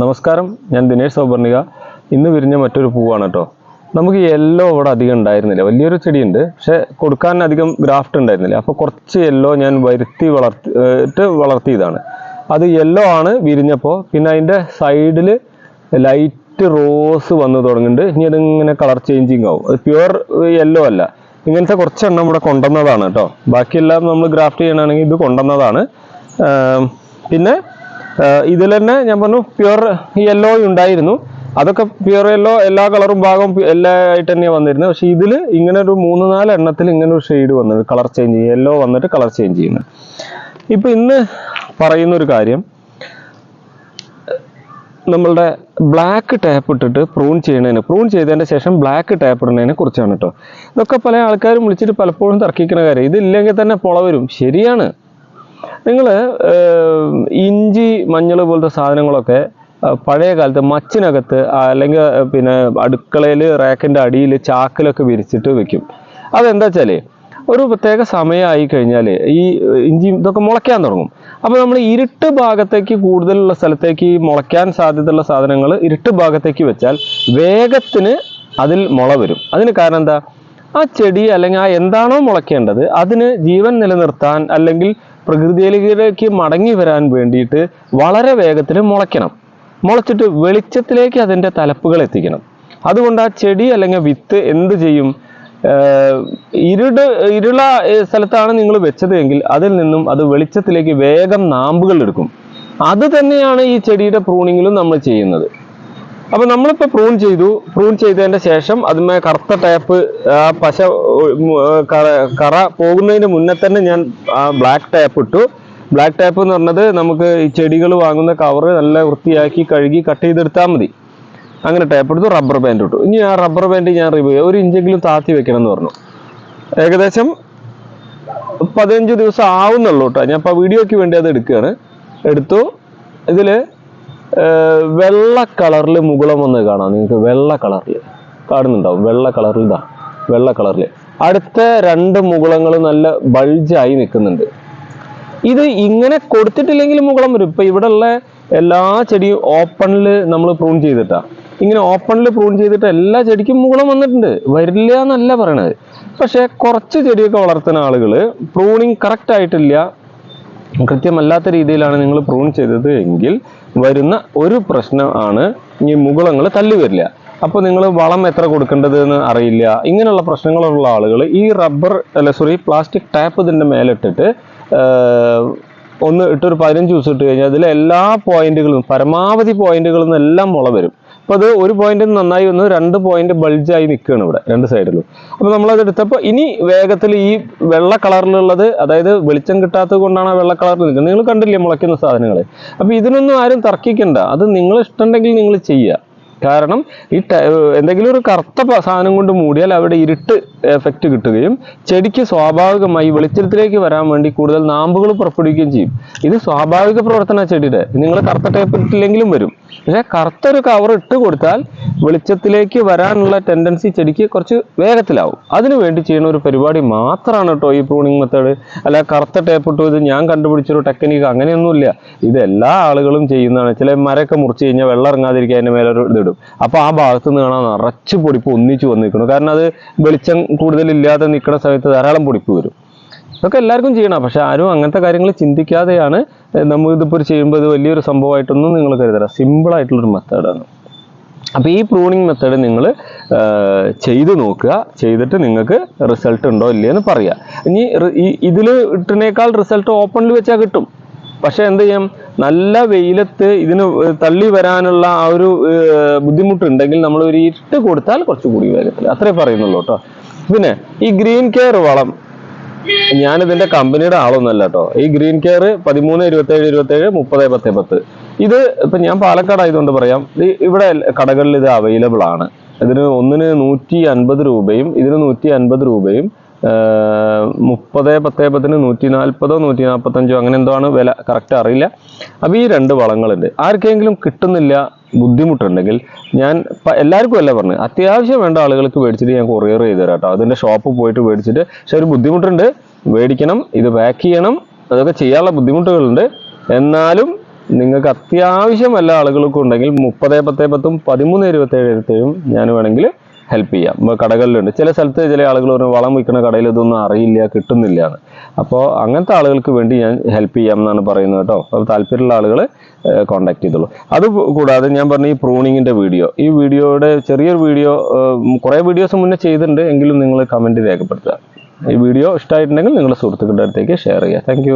നമസ്കാരം ഞാൻ ദിനേഷ് സൗപർണിക ഇന്ന് വിരിഞ്ഞ മറ്റൊരു പൂവാണ് കേട്ടോ നമുക്ക് യെല്ലോ ഇവിടെ അധികം ഉണ്ടായിരുന്നില്ല. വലിയൊരു ചെടിയുണ്ട്. പക്ഷെ കൊടുക്കാൻ അധികം ഗ്രാഫ്റ്റ് ഉണ്ടായിരുന്നില്ല. അപ്പോൾ കുറച്ച് യെല്ലോ ഞാൻ വരുത്തി വളർത്തിട്ട് വളർത്തിയതാണ്. അത് യെല്ലോ ആണ് വിരിഞ്ഞപ്പോൾ പിന്നെ അതിന്റെ സൈഡിൽ ലൈറ്റ് റോസ് വന്ന് തുടങ്ങിയിട്ടുണ്ട്. ഇനി അതിങ്ങനെ കളർ ചേഞ്ചിങ് ആവും. അത് പ്യുവർ യെല്ലോ അല്ല. ഇങ്ങനത്തെ കുറച്ചെണ്ണം ഇവിടെ കൊണ്ടുവന്നതാണ് കേട്ടോ ബാക്കിയെല്ലാം നമ്മൾ ഗ്രാഫ്റ്റ് ചെയ്യണമെങ്കിൽ ഇത് കൊണ്ടുവന്നതാണ്. പിന്നെ ഇതിൽ തന്നെ ഞാൻ പറഞ്ഞു പ്യുവർ യെല്ലോ ഉണ്ടായിരുന്നു. അതൊക്കെ പ്യുവർ യെല്ലോ എല്ലാ കളറും ഭാഗം എല്ലാ ആയിട്ട് തന്നെയാണ് വന്നിരുന്നത്. പക്ഷെ ഇതിൽ ഇങ്ങനെ ഒരു മൂന്ന് നാല് എണ്ണത്തിൽ ഇങ്ങനെ ഒരു ഷെയ്ഡ് വന്നത് കളർ ചേഞ്ച് ചെയ്യും യെല്ലോ വന്നിട്ട് കളർ ചേഞ്ച് ചെയ്യുന്നത്. ഇപ്പൊ ഇന്ന് പറയുന്ന ഒരു കാര്യം നമ്മളുടെ ബ്ലാക്ക് ടാപ്പ് ഇട്ടിട്ട് പ്രൂൺ ചെയ്യുന്നതിന് പ്രൂൺ ചെയ്തതിന്റെ ശേഷം ബ്ലാക്ക് ടാപ്പ് ഇടുന്നതിനെ കുറിച്ചാണ് കേട്ടോ ഇതൊക്കെ പല ആൾക്കാരും വിളിച്ചിട്ട് പലപ്പോഴും തർക്കിക്കുന്ന കാര്യം ഇതില്ലെങ്കിൽ തന്നെ പുള വരും. ശരിയാണ്. നിങ്ങൾ ഇഞ്ചി മഞ്ഞൾ പോലത്തെ സാധനങ്ങളൊക്കെ പഴയ കാലത്ത് മച്ചിനകത്ത് അല്ലെങ്കിൽ പിന്നെ അടുക്കളയിൽ റാക്കിന്റെ അടിയിൽ ചാക്കിലൊക്കെ വിരിച്ചിട്ട് വെക്കും. അതെന്താ വെച്ചാൽ ഒരു പ്രത്യേക സമയമായി കഴിഞ്ഞാൽ ഈ ഇഞ്ചി ഇതൊക്കെ മുളയ്ക്കാൻ തുടങ്ങും. അപ്പോൾ നമ്മൾ ഇരുട്ട് ഭാഗത്തേക്ക് കൂടുതലുള്ള സ്ഥലത്തേക്ക് ഈ മുളയ്ക്കാൻ സാധ്യതയുള്ള സാധനങ്ങൾ ഇരുട്ട് ഭാഗത്തേക്ക് വെച്ചാൽ വേഗത്തിന് അതിൽ മുള വരും. അതിന് കാരണം എന്താ? ആ ചെടി അല്ലെങ്കിൽ ആ എന്താണോ മുളയ്ക്കേണ്ടത് അതിന് ജീവൻ നിലനിർത്താൻ അല്ലെങ്കിൽ പ്രകൃതിയിലേക്ക് മടങ്ങി വരാൻ വേണ്ടിയിട്ട് വളരെ വേഗത്തിൽ മുളയ്ക്കണം. മുളച്ചിട്ട് വെളിച്ചത്തിലേക്ക് അതിന്റെ തലപ്പുകൾ എത്തിക്കണം. അതുകൊണ്ട് ആ ചെടി അല്ലെങ്കിൽ വിത്ത് എന്ത് ചെയ്യും? ഇരുട് ഇരുള സ്ഥലത്താണ് നിങ്ങൾ വെച്ചത് എങ്കിൽ അതിൽ നിന്നും അത് വെളിച്ചത്തിലേക്ക് വേഗം നാമ്പുകൾ എടുക്കും. അത് തന്നെയാണ് ഈ ചെടിയുടെ പ്രൂണിങ്ങിലും നമ്മൾ ചെയ്യുന്നത്. അപ്പൊ നമ്മളിപ്പോ പ്രൂൺ ചെയ്തു. പ്രൂൺ ചെയ്തതിന്റെ ശേഷം അതിന്മേ കറുത്ത ടാപ്പ് ആ പശ കറ- പോകുന്നതിന് മുന്നേ തന്നെ ഞാൻ ആ ബ്ലാക്ക് ടാപ്പ് ഇട്ടു. ബ്ലാക്ക് ടാപ്പ് എന്ന് പറഞ്ഞത് നമുക്ക് ഈ ചെടികൾ വാങ്ങുന്ന കവറ് നല്ല വൃത്തിയാക്കി കഴുകി കട്ട് ചെയ്തെടുത്താൽ മതി. അങ്ങനെ ടേപ്പ് എടുത്തു റബ്ബർ ബാൻഡ് ഇട്ടു. ഇനി ആ റബ്ബർ ബാൻഡ് ഞാൻ റിവ്യൂ ഒരു ഇഞ്ചെങ്കിലും താത്തി വെക്കണം എന്ന് പറഞ്ഞു. ഏകദേശം പതിനഞ്ച് ദിവസം ആവുന്നുള്ളൂ കേട്ടോ. ഞാൻ ഇപ്പോൾ വീഡിയോയ്ക്ക് വേണ്ടി അത് എടുക്കുകയാണ്. എടുത്തു. ഏർ വെള്ള കളറിൽ മുകളം വന്ന് കാണാം. നിങ്ങൾക്ക് വെള്ള കളറിൽ കാണുന്നുണ്ടാവും. വെള്ള കളറിൽ ഇതാ. വെള്ള കളറിൽ അടുത്ത രണ്ട് മുകളങ്ങൾ നല്ല ബൾജായി നിൽക്കുന്നുണ്ട്. ഇത് ഇങ്ങനെ കൊടുത്തിട്ടില്ലെങ്കിൽ മുകളം വരും. ഇപ്പൊ ഇവിടെ ഉള്ള എല്ലാ ചെടിയും ഓപ്പണിൽ നമ്മൾ പ്രൂൺ ചെയ്തിട്ടാ. ഇങ്ങനെ ഓപ്പണിൽ പ്രൂൺ ചെയ്തിട്ട് എല്ലാ ചെടിക്കും മുകളം വന്നിട്ടുണ്ട്. വരില്ല എന്നല്ല പറയണത്. പക്ഷെ കുറച്ച് ചെടിയൊക്കെ വളർത്തുന്ന ആളുകൾ പ്രൂണിങ് കറക്റ്റ് ആയിട്ടില്ല. കൃത്യമല്ലാത്ത രീതിയിലാണ് നിങ്ങൾ പ്രൂൺ ചെയ്തത് എങ്കിൽ വരുന്ന ഒരു പ്രശ്നം ആണ് ഈ മുകുളങ്ങൾ തല്ലി വരില്ല. അപ്പോൾ നിങ്ങൾ വളം എത്ര കൊടുക്കേണ്ടത് എന്ന് അറിയില്ല. ഇങ്ങനെയുള്ള പ്രശ്നങ്ങളുള്ള ആളുകൾ ഈ റബ്ബർ അല്ല സോറി പ്ലാസ്റ്റിക് ടാപ്പ് ഇതിന്റെ മേലിട്ടിട്ട് ഒന്ന് ഇട്ടൊരു പതിനഞ്ച് ദിവസം ഇട്ട് കഴിഞ്ഞാൽ അതിലെ എല്ലാ പോയിന്റുകളും പരമാവധി പോയിന്റുകളിൽ നിന്നെല്ലാം മുള വരും. അപ്പോൾ അത് ഒരു പോയിന്റ് നന്നായി വന്ന് രണ്ട് പോയിന്റ് ബൾജായി നിൽക്കുകയാണ് ഇവിടെ രണ്ട് സൈഡിലും അപ്പോൾ നമ്മളത് എടുത്തപ്പോൾ ഇനി വേഗത്തിൽ ഈ വെള്ള കളറിലുള്ളത് അതായത് വെളിച്ചം കിട്ടാത്തത് കൊണ്ടാണ് ആ വെള്ള കളറിൽ നിൽക്കുന്നത് നിങ്ങൾ കണ്ടില്ലേ മുളയ്ക്കുന്ന സാധനങ്ങൾ അപ്പോൾ ഇതിനൊന്നും ആരും തർക്കിക്കണ്ട. അത് നിങ്ങൾ ഇഷ്ടമുണ്ടെങ്കിൽ നിങ്ങൾ ചെയ്യുക. കാരണം ഈ എന്തെങ്കിലും ഒരു കറുത്ത സാധനം കൊണ്ട് മൂടിയാൽ അവിടെ ഇരുട്ട് എഫക്റ്റ് കിട്ടുകയും ചെടിക്ക് സ്വാഭാവികമായി വെളിച്ചത്തിലേക്ക് വരാൻ വേണ്ടി കൂടുതൽ നാമ്പുകൾ പുറപ്പെടുവിക്കുകയും ചെയ്യും. ഇത് സ്വാഭാവിക പ്രവർത്തന ചെടിയുടെ നിങ്ങൾ കറുത്ത ടേപ്പ് ഇട്ടില്ലെങ്കിലും വരും. പക്ഷെ കറുത്ത ഒരു കവർ ഇട്ട് കൊടുത്താൽ വെളിച്ചത്തിലേക്ക് വരാനുള്ള ടെൻഡൻസി ചെടിക്ക് കുറച്ച് വേഗത്തിലാവും. അതിനു വേണ്ടി ചെയ്യുന്ന ഒരു പരിപാടി മാത്രമാണ് കേട്ടോ ഈ പ്രൂണിങ് മെത്തേഡ് അല്ല കറുത്ത ടേപ്പ് ഇട്ടു ഇത് ഞാൻ കണ്ടുപിടിച്ചൊരു ടെക്നിക്ക് അങ്ങനെയൊന്നുമില്ല. ഇത് എല്ലാ ആളുകളും ചെയ്യുന്നതാണ്. ചില മരമൊക്കെ മുറിച്ച് കഴിഞ്ഞാൽ വെള്ളം ഇറങ്ങാതിരിക്കാൻ അതിന്റെ മേലെ ഒരു ഇതിടും അപ്പൊ ആ ഭാഗത്ത് നിന്ന് കാണാൻ നിറച്ച് പൊടിപ്പ് ഒന്നിച്ച് വന്ന് നിൽക്കണം കാരണം അത് വെളിച്ചം കൂടുതൽ കൂടുതലില്ലാതെ നിൽക്കുന്ന സമയത്ത് ധാരാളം പൊടിപ്പ് വരും. ഇതൊക്കെ എല്ലാവർക്കും ചെയ്യണം. പക്ഷെ ആരും അങ്ങനത്തെ കാര്യങ്ങൾ ചിന്തിക്കാതെയാണ് നമ്മൾ ഇതിപ്പോൾ ചെയ്യുമ്പോൾ ഇത് വലിയൊരു സംഭവമായിട്ടൊന്നും നിങ്ങൾ കരുതല സിമ്പിൾ ആയിട്ടുള്ളൊരു മെത്തേഡാണ് അപ്പോൾ ഈ പ്രൂണിങ് മെത്തേഡ് നിങ്ങൾ ചെയ്ത് നോക്കുക. ചെയ്തിട്ട് നിങ്ങൾക്ക് റിസൾട്ട് ഉണ്ടോ ഇല്ലേ എന്ന് പറയുക ഇനി ഇതിൽ ഇട്ടിനേക്കാൾ റിസൾട്ട് ഓപ്പണിൽ വെച്ചാൽ കിട്ടും. പക്ഷേ എന്ത് ചെയ്യാം? നല്ല വെയിലത്ത് ഇതിന് തള്ളി വരാനുള്ള ആ ഒരു ബുദ്ധിമുട്ടുണ്ടെങ്കിൽ നമ്മൾ ഒരു ഇട്ട് കൊടുത്താൽ കുറച്ചുകൂടി വരത്തില്ല. അത്രേ പറയുന്നുള്ളൂ കേട്ടോ. പിന്നെ ഈ ഗ്രീൻ കെയർ വളം. ഞാനിതിന്റെ കമ്പനിയുടെ ആളൊന്നല്ല കേട്ടോ. ഈ ഗ്രീൻ കെയർ പതിമൂന്ന് ഇരുപത്തേഴ് ഇരുപത്തേഴ് മുപ്പത് പത്ത് പത്ത് ഇത് ഇപ്പൊ ഞാൻ പാലക്കാട് ആയതുകൊണ്ട് പറയാം ഇവിടെ കടകളിൽ ഇത് അവൈലബിൾ ആണ്. ഇതിന് ഒന്നിന് നൂറ്റി അൻപത് രൂപയും ഇതിന് നൂറ്റി അൻപത് രൂപയും മുപ്പത് പത്ത് പത്തിന് നൂറ്റി നാൽപ്പതോ നൂറ്റി നാൽപ്പത്തഞ്ചോ അങ്ങനെ എന്തോ ആണ് വില? കറക്റ്റ് അറിയില്ല. അപ്പോൾ ഈ രണ്ട് വളങ്ങളുണ്ട്. ആർക്കെങ്കിലും കിട്ടുന്നില്ല ബുദ്ധിമുട്ടുണ്ടെങ്കിൽ ഞാൻ എല്ലാവർക്കും അല്ല പറഞ്ഞു അത്യാവശ്യം വേണ്ട ആളുകൾക്ക് മേടിച്ചിട്ട് ഞാൻ കൊറിയർ ചെയ്ത് തരാം കേട്ടോ അതിന്റെ ഷോപ്പ് പോയിട്ട് മേടിച്ചിട്ട് പക്ഷെ ഒരു ബുദ്ധിമുട്ടുണ്ട്. മേടിക്കണം ഇത് പാക്ക് ചെയ്യണം അതൊക്കെ ചെയ്യാനുള്ള ബുദ്ധിമുട്ടുകളുണ്ട്. എന്നാലും നിങ്ങൾക്ക് അത്യാവശ്യം വല്ല ആളുകൾക്കും ഉണ്ടെങ്കിൽ മുപ്പത് പത്ത് പത്തും പതിമൂന്ന് ഇരുപത്തേഴ് ഇരുപത്തേഴും ഞാൻ വേണമെങ്കിൽ ഹെൽപ്പ് ചെയ്യാം. ഇപ്പോൾ കടകളിലുണ്ട്. ചില സ്ഥലത്ത് ചില ആളുകൾ പറഞ്ഞു വളം വിൽക്കുന്ന കടയിൽ ഇതൊന്നും അറിയില്ല കിട്ടുന്നില്ല എന്ന് അപ്പോൾ അങ്ങനത്തെ ആളുകൾക്ക് വേണ്ടി ഞാൻ ഹെൽപ്പ് ചെയ്യാം എന്നാണ് പറയുന്നത് കേട്ടോ. അപ്പോൾ താല്പര്യമുള്ള ആളുകൾ കോൺടാക്ട് ചെയ്തോളൂ. അത് കൂടാതെ ഞാൻ പറഞ്ഞ ഈ പ്രൂണിങ്ങിന്റെ വീഡിയോ. ഈ വീഡിയോയുടെ ചെറിയൊരു വീഡിയോ കുറേ വീഡിയോസ് മുന്നേ ചെയ്തിട്ടുണ്ട്. എങ്കിലും നിങ്ങൾ കമന്റ് രേഖപ്പെടുത്തുക. ഈ വീഡിയോ ഇഷ്ടമായിട്ടുണ്ടെങ്കിൽ നിങ്ങളുടെ സുഹൃത്തുക്കളുടെ അടുത്തേക്ക് ഷെയർ ചെയ്യുക. താങ്ക്